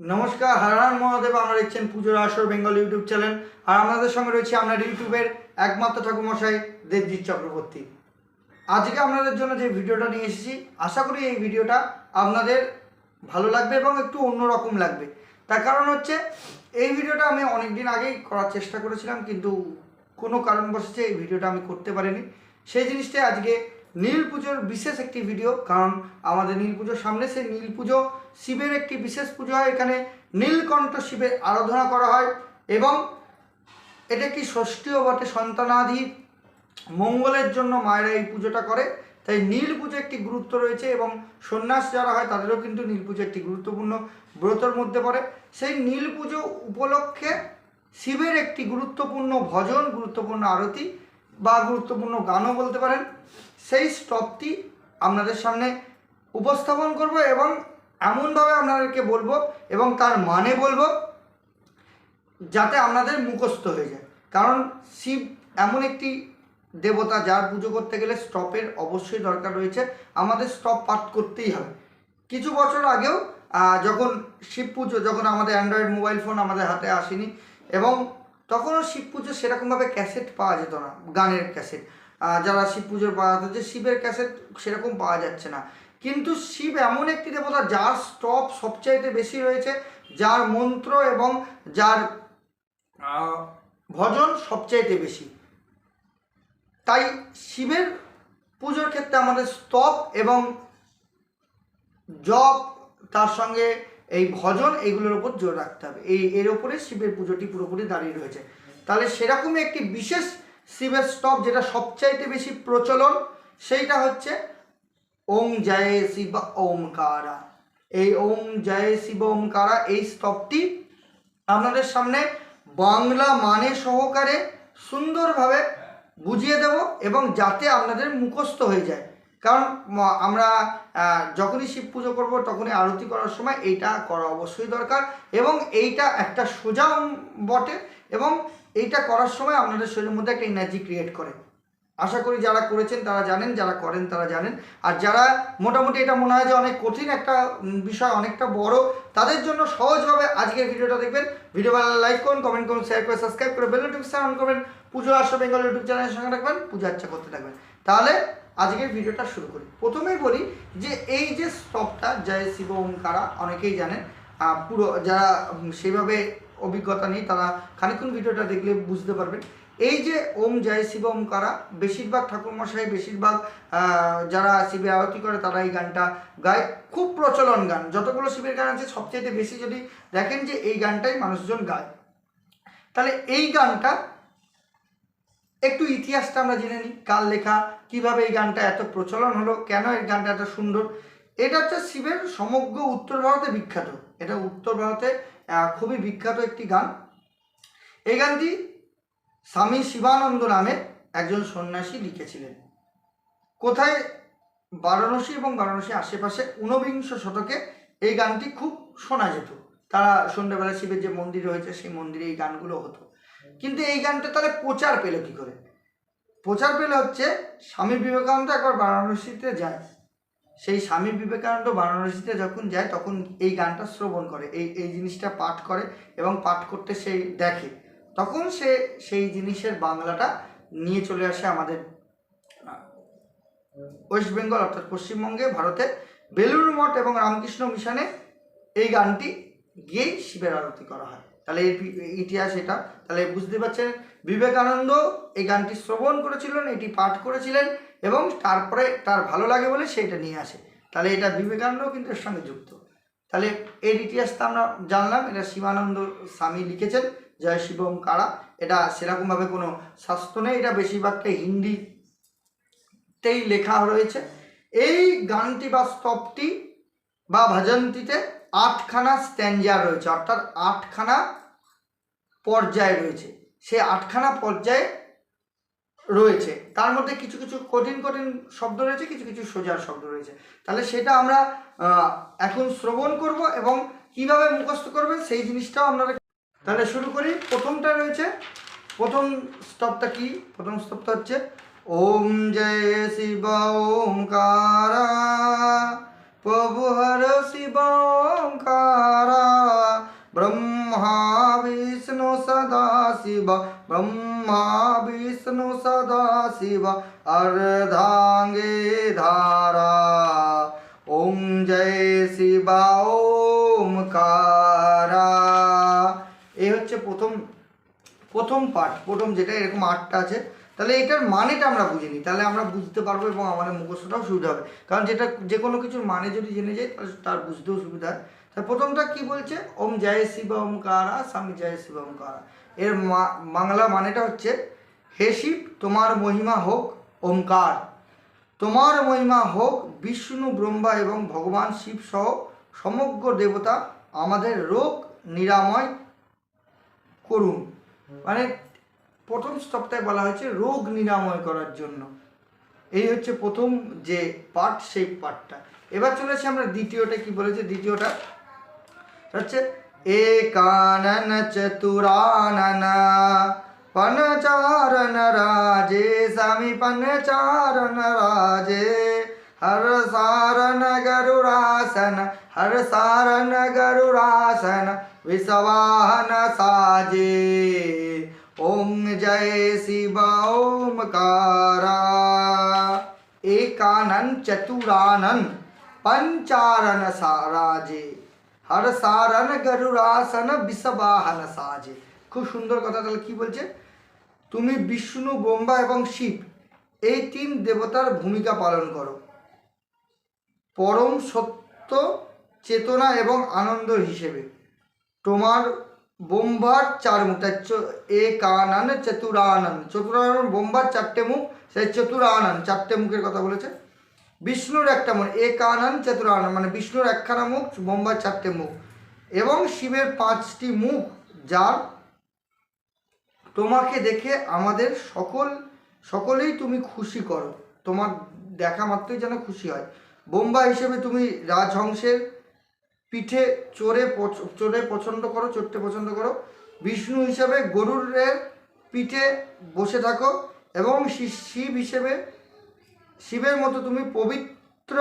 নমস্কার হারান মহাদেব, আমরা দেখছেন পুজোর আসর বেঙ্গল ইউটিউব চ্যানেল। আর আমাদের সঙ্গে রয়েছে আপনার ইউটিউবের একমাত্র ঠাকুরমশাই দেবজিৎ চক্রবর্তী। আজকে আপনাদের জন্য যে ভিডিওটা নিয়ে এসেছি, আশা করি এই ভিডিওটা আপনাদের ভালো লাগবে এবং একটু অন্যরকম লাগবে। তার কারণ হচ্ছে, এই ভিডিওটা আমি অনেক দিন আগেই করার চেষ্টা করেছিলাম, কিন্তু কোনো কারণবশত এই ভিডিওটা আমি করতে পারিনি। সেই জিনিসটাই আজকে নীল পুজোর বিশেষ একটি ভিডিও কারণ আমাদের নীল পুজোর সামনে সেই নীল পুজো শিবের একটি বিশেষ পুজো হয়। এখানে নীলকণ্ঠ শিবের আরাধনা করা হয় এবং এটা একটি ষষ্ঠীও বটে সন্তানাদি মঙ্গলের জন্য মায়েরা এই পুজোটা করে। তাই নীল পুজো একটি গুরুত্ব রয়েছে এবং সন্ন্যাস যারা হয় তাদেরও কিন্তু নীল পুজো একটি গুরুত্বপূর্ণ ব্রতর মধ্যে পড়ে। সেই নীল পুজো উপলক্ষে শিবের একটি গুরুত্বপূর্ণ ভজন, গুরুত্বপূর্ণ আরতি বা গুরুত্বপূর্ণ গানও বলতে পারেন। সেই স্টপটি আপনাদের সামনে উপস্থাপন করব এবং এমনভাবে আপনাদেরকে বলব এবং তার মানে বলব যাতে আপনাদের মুখস্থ হয়ে যায়। কারণ শিব এমন একটি দেবতা যার পুজো করতে গেলে স্টপের অবশ্যই দরকার রয়েছে। আমাদের স্টপ পাঠ করতেই হবে। কিছু বছর আগেও যখন শিব পুজো, যখন আমাদের অ্যান্ড্রয়েড মোবাইল ফোন আমাদের হাতে আসেনি এবং তখনও শিব পুজো সেরকমভাবে ক্যাসেট পাওয়া যেত না, গানের ক্যাসেট যারা শিব পুজোর যেত যে শিবের ক্যাসেট সেরকম পাওয়া যাচ্ছে না। কিন্তু শিব এমন একটি দেবতা যার স্টপ সবচাইতে বেশি রয়েছে, যার মন্ত্র এবং যার ভজন সবচাইতে বেশি। তাই শিবের পুজোর ক্ষেত্রে আমাদের স্তব এবং জপ, তার সঙ্গে এই ভজন, এগুলোর উপর জোর রাখতে হবে। এই, এর ওপরে শিবের পুজোটি পুরোপুরি দাঁড়িয়ে রয়েছে। তাহলে সেরকমই একটি বিশেষ শিবের স্তব যেটা সবচাইতে বেশি প্রচলন, সেইটা হচ্ছে ওম জয় শিব ওমকারা। এই ওম জয় শিব ওমকারা, এই স্তবটি আপনাদের সামনে বাংলা মানে সহকারে সুন্দরভাবে বুঝিয়ে দেব এবং যাতে আপনাদের মুখস্থ হয়ে যায়। কারণ আমরা যখনই শিব পুজো করব, তখনই আরতি করার সময় এইটা করা অবশ্যই দরকার এবং এইটা একটা সোজা বটে এবং এইটা করার সময় আপনাদের শরীরের মধ্যে একটা এনার্জি ক্রিয়েট করে। আশা করি যারা করেছেন তারা জানেন, যারা করেন তারা জানেন। আর যারা মোটামুটি এটা মনে হয় যে অনেক কঠিন একটা বিষয়, অনেকটা বড়, তাদের জন্য সহজভাবে আজকের ভিডিওটা দেখবেন। ভিডিও ভালো লাইক করুন কমেন্ট করুন শেয়ার করে সাবস্ক্রাইব করে বেল নোটিফিকেশন অন করবেন। পুজো আসো বেঙ্গল ইউটিউব চ্যানেলের সঙ্গে রাখবেন পুজো আচ্ছা করতে থাকবেন। তাহলে আজকের ভিডিওটা শুরু করি। প্রথমেই বলি যে এই যে স্টপটা জয় শিব ওমকারা, অনেকেই জানেন পুরো যারা সেভাবে অভিজ্ঞতা নেই, তারা খানিক্ষণ ভিডিওটা দেখলে বুঝতে পারবেন। এই যে ওম জয় শিব ওমকারা, বেশিরভাগ ঠাকুরমশাই, বেশিরভাগ যারা শিবে আরতি করে, তারা এই গানটা গায়। খুব প্রচলন গান। যতগুলো শিবের গান আছে সবচেয়ে বেশি যদি দেখেন যে এই গানটাই মানুষজন গায়। তাহলে এই গানটা, একটু ইতিহাসটা আমরা জেনে নিই। কার লেখা, কীভাবে এই গানটা এত প্রচলন হলো, কেন এই গানটা এত সুন্দর? এটা হচ্ছে শিবের সমগ্র উত্তর ভারতে বিখ্যাত। এটা উত্তর ভারতে খুবই বিখ্যাত একটি গান। এই গানটি স্বামী শিবানন্দ নামে একজন সন্ন্যাসী লিখেছিলেন। কোথায় বারাণসী এবং বারাণসীর আশেপাশে ঊনবিংশ শতকে এই গানটি খুব শোনা যেত। তারা সন্ধ্যাবেলা শিবের যে মন্দির রয়েছে, সেই মন্দিরে এই গানগুলো হতো। কিন্তু এই গানটা তাহলে প্রচার পেল কি করে? প্রচার পেল হচ্ছে স্বামী বিবেকানন্দ একবার বারাণসীতে যায়। সেই স্বামী বিবেকানন্দ বারাণসীতে যখন যায়, তখন এই গানটা শ্রবণ করে, এই এই জিনিসটা পাঠ করে এবং পাঠ করতে সে দেখে। তখন সে সেই জিনিসের বাংলাটা নিয়ে চলে আসে আমাদের ওয়েস্ট বেঙ্গল অর্থাৎ পশ্চিমবঙ্গে, ভারতে। বেলুড় মঠ এবং রামকৃষ্ণ মিশনে এই গানটি গিয়েই শিবের আরতি করা হয়। তাহলে ইতিহাস এটা। তাহলে বুঝতে পারছেন, বিবেকানন্দ এই গানটি শ্রবণ করেছিলেন, এটি পাঠ করেছিলেন এবং তারপরে তার ভালো লাগে বলে সেটা নিয়ে আসে। তাহলে এটা বিবেকানন্দ কিন্তু এর সঙ্গে যুক্ত। তাহলে এর ইতিহাসটা আমরা জানলাম, এটা শিবানন্দ স্বামী লিখেছেন, জয় শিবম কারা এটা সেরকমভাবে কোনো শাস্ত্র নেই, এটা বেশিরভাগটাই হিন্দিতেই লেখা রয়েছে। এই গানটি বা স্তবটি বা ভজনটিতে আটখানা স্ট্যান্ডার রয়েছে, অর্থাৎ আটখানা পর্যায় রয়েছে। সে আটখানা পর্যায়ে রয়েছে। তার মধ্যে কিছু কিছু কঠিন কঠিন শব্দ রয়েছে, কিছু কিছু সোজার শব্দ রয়েছে। তাহলে সেটা আমরা এখন শ্রবণ করব এবং কীভাবে মুখস্থ করবেন সেই জিনিসটাও আপনারা তাহলে শুরু করি। প্রথমটা রয়েছে, প্রথম স্তবটা কি? প্রথম স্তবটা হচ্ছে, ওম জয় শিব, ওমকারা প্রভু হর শিব ওমকারা ব্রহ্মা বিষ্ণু সদা শিব ব্রহ্মা বিষ্ণু সদা শিব अर्धांगे धारा ओम জয় শিবা ওমকারা এই হচ্ছে প্রথম প্রথম পার্ট প্রথম যেটা এরকম আটটা আছে তাহলে এটার মানেটা আমরা বুঝিনি। তাহলে আমরা বুঝতে পারব এবং আমাদের মুখস্থটাও সুবিধা হবে। কারণ যেটা, যে কোনো কিছুর মানে যদি জেনে যাই তাহলে তার বুঝতেও সুবিধা হয়। তাহলে প্রথমটা কি বলছে? ওম জয় শিব ওমকারা স্বামী জয় শিব ওমকারা। এর মা- বাংলা মানেটা হচ্ছে, হে শিব, তোমার মহিমা হোক ওমকার। তোমার মহিমা হোক বিষ্ণু, ব্রহ্মা এবং ভগবান শিব সহ সমগ্র দেবতা আমাদের রোগ নিরাময় করুন। মানে প্রথম সপ্তাহে বলা হয়েছে রোগ নিরাময় করার জন্য। এই হচ্ছে প্রথম যে পার্ট সেই পার্টটা এবার চলেছে আমরা দ্বিতীয়টা কি বলেছে? দ্বিতীয়টা হচ্ছে, একানন চতুরানন পনচারণ রাজে স্বামী পনচারণ রাজে। হর সারণ গরুরাসন, হর সারণ গরুরাসন বিশ্বাহন সাজে। ओम जय शिव ओमकारा एकानन चतुरानन पंचारन साराजे হর সারণ গরুরাসন বিষবাহন সাজে খুব সুন্দর কথা তাহলে কি বলছে তুমি বিষ্ণু ব্রহ্মা এবং শিব এই তিন দেবতার ভূমিকা পালন করো পরম সত্য চেতনা এবং আনন্দ হিসেবে তোমার বোম্বার চার মুখ তাই এ কানান চতুরানন। চতুরানন, বোম্বার চারটে মুখ সেই চতুরানন, চারটে মুখের কথা বলেছে। বিষ্ণুর একটা মুখ এ কানান চতুরানন মানে বিষ্ণুর একখানা মুখ, বোম্বার চারটে মুখ। এবং শিবের পাঁচটি মুখ, যার তোমাকে দেখে আমাদের সকল, সকলেই তুমি খুশি করো। তোমার দেখা মাত্রই যেন খুশি হয়। বোম্বা হিসেবে তুমি রাজহংসের পিঠে চোরে চড়ে পছন্দ করো চড়তে পছন্দ করো। বিষ্ণু হিসাবে গরুরের পিঠে বসে থাকো এবং শিব হিসেবে শিবের মতো তুমি পবিত্র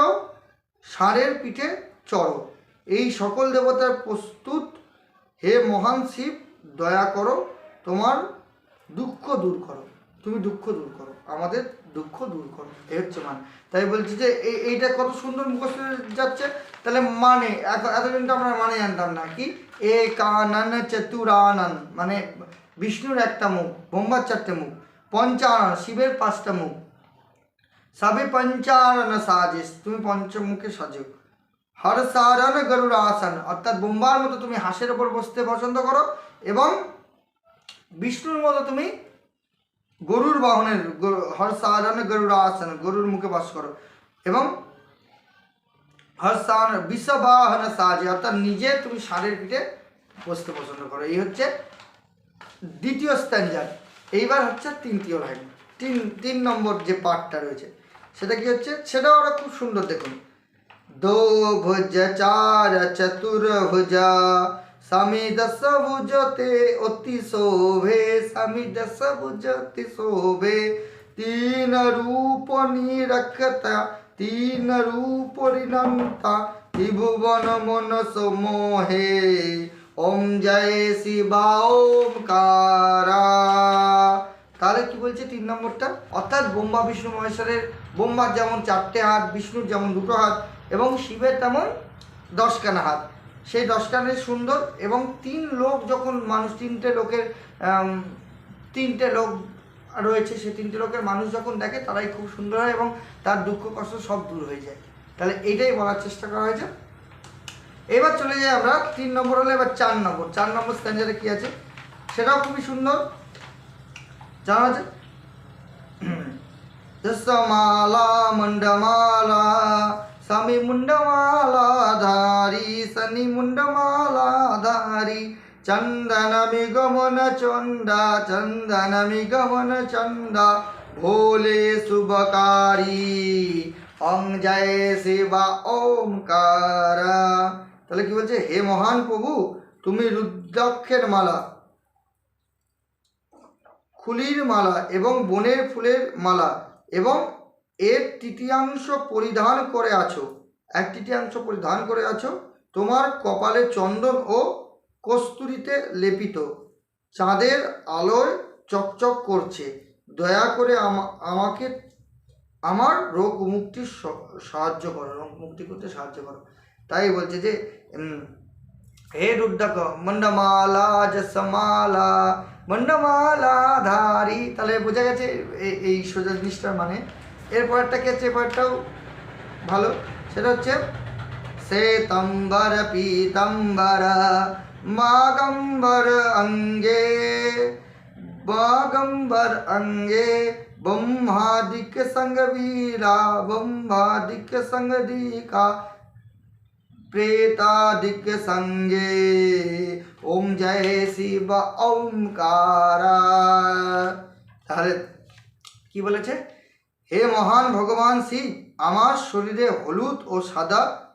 ষাঁড়ের পিঠে চড়ো। এই সকল দেবতার প্রস্তুত হে মহান শিব, দয়া করো, তোমার দুঃখ দূর করো। তুমি দুঃখ দূর করো। আমাদের দুঃখ দূর করো। এই হচ্ছে মানে। তাই বলছি যে, এই, এইটা কত সুন্দর মুখস্থ যাচ্ছে। তাহলে মানে এত, এতদিন তো আমরা মানে জানতাম না কি? এ কানন চতুরানন। মানে বিষ্ণুর একটা মুখ ব্রহ্মার চারটে মুখ, পঞ্চানন, শিবের পাঁচটা মুখ। সবে পঞ্চানন সাজিস, তুমি পঞ্চমুখে সাজো। হর সারণ গরুড়াসন অর্থাৎ বোম্বার মতো তুমি হাঁসের ওপর বসতে পছন্দ করো এবং বিষ্ণুর মতো তুমি গরুর বাহনের হর গরুর গরুড়াসন গরুর মুখে বাস করো। এবং হর সারণ বিষবাহন সাজে অর্থাৎ নিজে তুমি ষাঁড়ের পিঠে বসতে পছন্দ করো। এই হচ্ছে দ্বিতীয় স্ট্যান্ডার্ড এইবার হচ্ছে তৃতীয় লাইন তিন তিন নম্বর যে পার্টটা রয়েছে, সেটা কি হচ্ছে? সেটাও ওরা খুব সুন্দর দেখুন। দো ভুজ চার, চতুর্ভুজ স্বামী দশ ভুজতে অতি শোভে, স্বামী দশ ভুজতি শোভে। তিন রূপ নিরক্ষতা, তিন রূপ ঋণন্তা, ত্রিভুবন মন সমোহে। ওম জয় শিবা, ওমকারা। তাহলে কি বলছে তিন নম্বরটা? অর্থাৎ বোম্বা বিষ্ণু, মহেশ্বরের বোম্বার যেমন চারটে হাত, বিষ্ণুর যেমন দুটো হাত, এবং শিবের তেমন দশখানা হাত। সেই দশখানে সুন্দর এবং তিন লোক যখন মানুষ, তিনটে লোকের তিনটে লোক রয়েছে, সেই তিনটে লোকের মানুষ যখন দেখে তারাই খুব সুন্দর হয় এবং তার দুঃখ কষ্ট সব দূর হয়ে যায়। তাহলে এইটাই বলার চেষ্টা করা হয়েছে। এবার চলে যাই আমরা, তিন নম্বর হলে এবার চার নম্বর। চার নম্বর স্ট্যান্ডার্ডে কি আছে? সেটাও খুবই সুন্দর। জানা আছে? দশমালা মুন্ডমালা স্বামী মুন্ডমালা ধারি শনি মুন্ডমালা ধারি চন্দনমি গমন চন্দা চন্দনমি গমন চন্দা ভোলে শুভকারী অং জয় শিবা, ওমকারা। তাহলে কি বলছে? হে মহান প্রভু, তুমি রুদ্রাক্ষের মালা, খুলির মালা এবং বনের ফুলের মালা এবং এর তৃতীয়াংশ পরিধান করে আছো। এক তৃতীয়াংশ পরিধান করে আছো। তোমার কপালে চন্দন ও কস্তুরিতে লেপিত। চাঁদের আলোয় চকচক করছে। দয়া করে আমা- আমাকে, আমার রোগ মুক্তির সাহায্য করো। রোগ মুক্তি করতে সাহায্য করো। তাই বলছে যে হে রুদ্রক, মন্ডমালা জসমালা মন্ডমালা ধারি তাহলে বোঝা গেছে এই সোজা জিনিসটার মানে এরপরটা কি আছে এরপরটাও ভালো। সেটা হচ্ছে শ্বেতম্বর পীতম্বর মাগম্বর অঙ্গে বাগম্বর অঙ্গে ব্রহ্মাদিক সঙ্গ বীরা ব্রহ্মাদিক সঙ্গ দিকা প্রেতাদিক সঙ্গে। ওম জয় শিব ওমকারা। তাহলে কি বলেছে? হে মহান ভগবান শিব আমার শরীরে হলুদ ও সাদা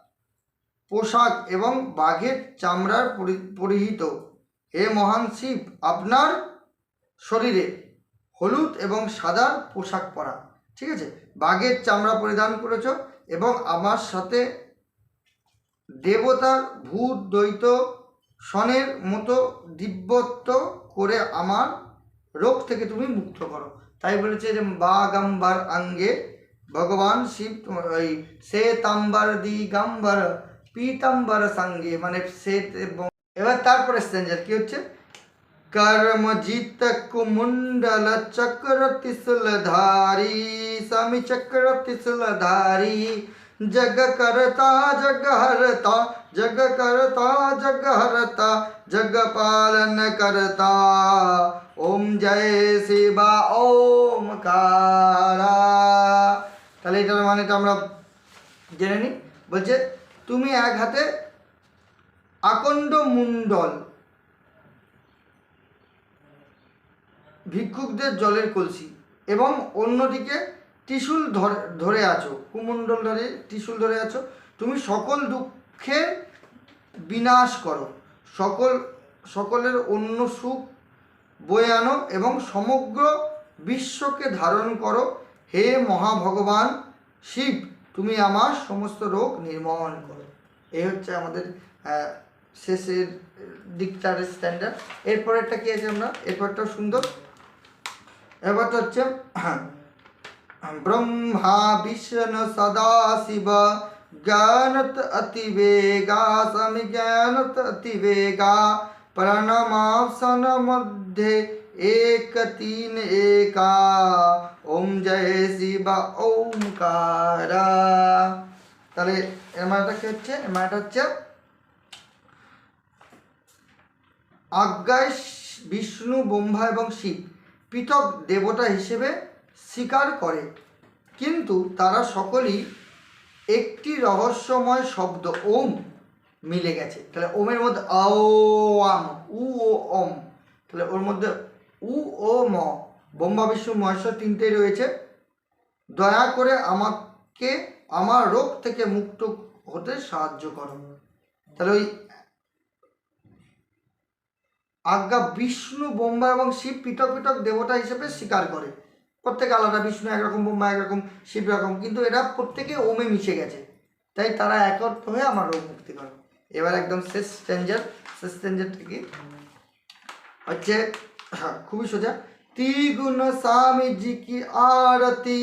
পোশাক এবং বাঘের চামড়ার পরি- পরিহিত। হে মহান শিব, আপনার শরীরে হলুদ এবং সাদা পোশাক পরা। ঠিক আছে? বাঘের চামড়া পরিধান করেছ এবং আমার সাথে দেবতার ভূত, দ্বৈত সনের মতো দিব্যত্ব করে আমার রোগ থেকে তুমি মুক্ত করো। তাই বলেছে যে বাগাম্বার অঙ্গে ভগবান শিব তোমার ওই শ্বেতাম্বার দিগাম্বার পীতাম্বার সঙ্গে মানে শ্বেত এবং এবার তারপরে স্ট্যান্ডার কি হচ্ছে कर्मजित कुमुंडल चक्र तिसलधारी स्वामी चक्र तिसलधारी जग करता जग हरता जग करता जग हरता जग पालन करता ওম জয় শিবা, ওম কারা। তাহলে এটার মানে তো আমরা জেনে নিই। বলছে, তুমি এক হাতে আকণ্ড মুন্ডল ভিক্ষুকদের জলের কলসি এবং অন্যদিকে ত্রিশুল ধরে আছো কুমণ্ডল ধরে ত্রিশুল ধরে আছো, তুমি সকল দুঃখের বিনাশ করো। সকল, সকলের অন্য সুখ বয়ে আনো এবং সমগ্র বিশ্বকে ধারণ করো। হে মহাভগবান, শিব, তুমি আমার সমস্ত রোগ নির্মূল করো। এই হচ্ছে আমাদের শেষের দিকটার স্ট্যান্ডার্ড এরপরেরটা কি আছে আমরা? এরপরটাও সুন্দর। এবারটা হচ্ছে, ব্রহ্মা বিষ্ণু সদা শিব, জ্ঞানত অতিবেগা, স্বামী জ্ঞানত অতিবেগা। প্রণমাসন মধ্যে এক তিন একা ওম জয় শিব ওমকারা তাহলে এর মানেটা কি হচ্ছে এর মানেটা হচ্ছে আজ্ঞায় বিষ্ণু ব্রহ্মা এবং শিব পৃথক দেবতা হিসেবে স্বীকার করে কিন্তু তারা সকলেই একটি রহস্যময় শব্দ, ওম। মিলে গেছে। তাহলে ওমের মধ্যে আম উ, ও, ওম। তাহলে ওর মধ্যে উ, ও, ম। ব্রহ্মা, বিষ্ণু, মহেশ্বর তিনটেই রয়েছে। দয়া করে আমাকে আমার রোগ থেকে মুক্ত হতে সাহায্য করো। তাহলে ওই আজ্ঞা বিষ্ণু বোম্বা এবং শিব পৃথক পৃথক দেবতা হিসেবে স্বীকার করে। প্রত্যেকে আলাদা বিষ্ণু একরকম বোম্বা একরকম, শিব রকম কিন্তু এরা প্রত্যেকে ওমে মিশে গেছে। তাই তারা একত্র হয়ে আমার রোগ মুক্তি করে। এবার একদম শেষ স্ট্যান্ডার শেষ স্ট্যান্ডার থেকে হচ্ছে হ্যাঁ, খুবই সোজা त्रिगुण स्वामी जी की आरती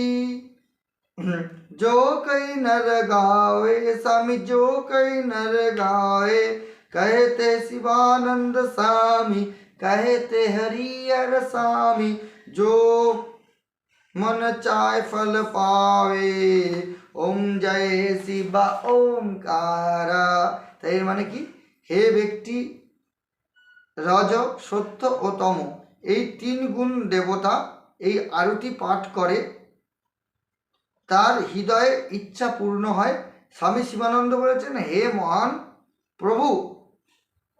जो कई नर गावे स्वामी जो कई नर गावे कहते शिवानंद स्वामी कहते हरिहर स्वामी जो मन चाय फल पावे ওম জয় শিবা ওমকারা তাই এর মানে কি? হে ব্যক্তি, রজ, সত্য ও তম, এই তিন গুণ দেবতা এই আরতি পাঠ করে। তার হৃদয়ে ইচ্ছা পূর্ণ হয়। স্বামী শিবানন্দ বলেছেন, হে মহান প্রভু,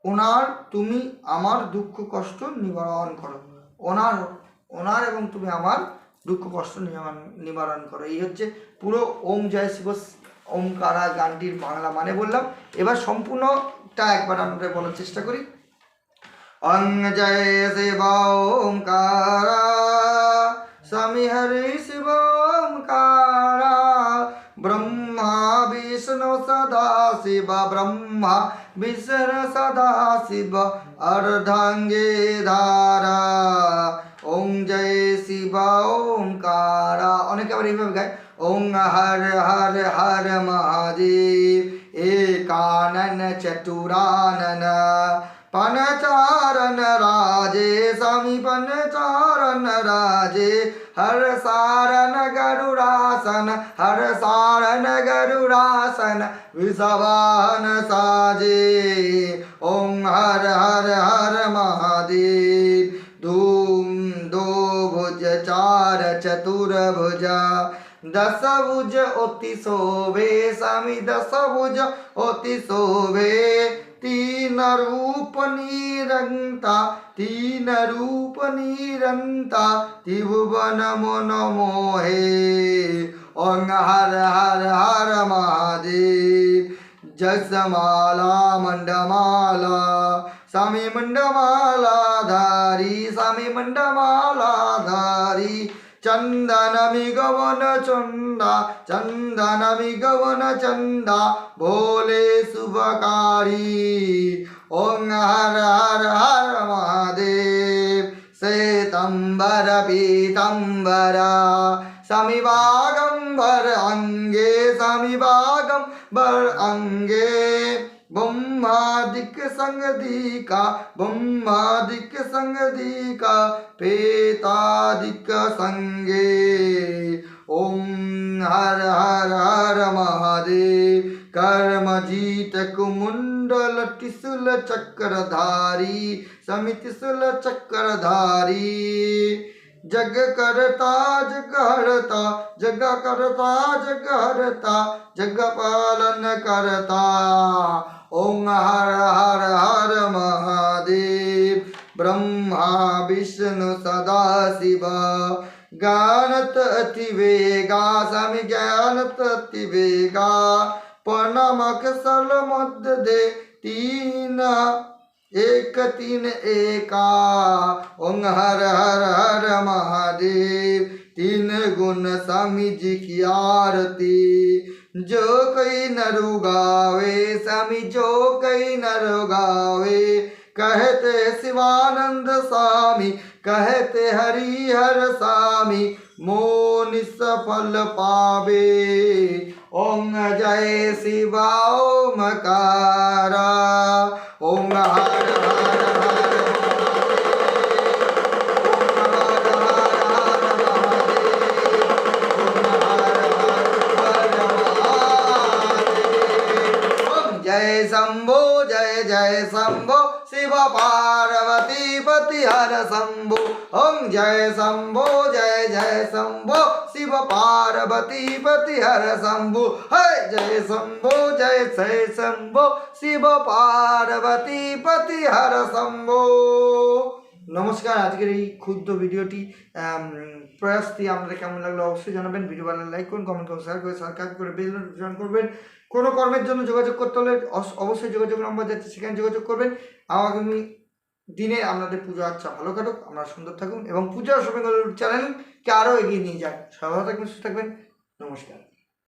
ওনার তুমি আমার দুঃখ কষ্ট নিবারণ করো। ওনার ওনার এবং তুমি আমার দুঃখ কষ্ট নিবারণ করো। এই হচ্ছে পুরো ওম জয় শিব। ওমকারা গানটির বাংলা মানে বললাম। এবার সম্পূর্ণটা একবার আমরা বলার চেষ্টা করি। অং জয় শিব ওমকারা, স্বামী হরি শিব ওমকারা, ব্রহ্মা বিষ্ণু সদা শিব, ব্রহ্মা বিষ্ণু সদা শিব, অর্ধাঙ্গে ধারা। ওম জয় শিব ওমকারা, অনেকে আবার এইভাবে গায়। ओं हर हर हर महादेव, एकानन चतुरानन। पनचारन राजे, समीपन चारन राजे। हर सारन गरुरासन हर सारन गरुरासन विषवाहन साजे। ओं हर हर हर महादेव, धूम दो भुज चार चतुर्भुजा दस भुज अति शोभे स्वामी दस भुज अति शोभे तीन रूप निरंता, तीन रूप निरंता, त्रिभुवन मन मोहे। ओं हर हर हर महादेव, जसमाला मंडमाला। स्वामी मंडमाला धारी स्वामी मंडमाला धारी। ಚಂದನಮಿಗವನ ಚಂದ ಚಂದನಮಿಗವನ ಚಂದ ಭೋಲೆ ಶುಭಕಾರಿ ಓಂ ಹರ ಹರ ಹರ ಮಹಾದೇವ್ ಶ್ವೇತಂಬರ ಪೀತಂಬರ ಸಮಿಭಾಗಂ ಭರ ಅಂಗೆ ಸಮಿಭಾಗಂ ಭರ ಅಂಗೆ ब्रह्मादिक संगदिका ब्रह्मादिक संगदिका पेतादिक संगे। ओम हर हर हर महादेव कर्मजीत कुमुंडल टिसुल चक्रधारी समितिसुल चक्रधारी जग करता, जग हरता, जग करता, जग हरता, जग पालन करता। ओम हर हर हर महादेव, ब्रह्मा, विष्णु, सदा शिव। ज्ञानत अति वेगा स्वामी ज्ञानत अति वेगा। प्रणामक सल मध्य दे तीन एक तीन एका ओं हर हर हर महादेव। तीन गुण स्वामी जी की आरती। जो कई नरु गावे स्वामी जो कई नरु गावे कहते शिवानंद स्वामी, कहते हरिहर स्वामी मोन सफल पावे। ओम जय शिवा ओम कारा ओम हर हर जय शंभो जय जय शंभो शिव पार्वती पति हर शंभो ओम जय शंभो जय जय शंभो शिव पार्वती पति हर शंभो है जय शंभो जय जय शंभो শিব পার্বতী পতি হর শম্ভো নমস্কার আজকের এই ক্ষুদ্র ভিডিওটি আম, প্রয়াসটি আপনাদের কেমন লাগলো অবশ্যই জানাবেন ভিডিও ভালো লাইক করুন কমেন্ট করুন শেয়ার করে সাবস্ক্রাইব করে বেল নোটিফিকেশন করবেন কোনো কর্মের জন্য যোগাযোগ করতে হলে অস- অবশ্যই যোগাযোগ নম্বর যাচ্ছে সেখানে যোগাযোগ করবেন আগামী দিনে আপনাদের পুজো আচ্ছা ভালো কাটুক আপনারা সুন্দর থাকুন এবং পূজা শপিং চ্যানেলকে আরও এগিয়ে নিয়ে যাক সবাই থাকবেন, সুস্থ থাকবেন, নমস্কার।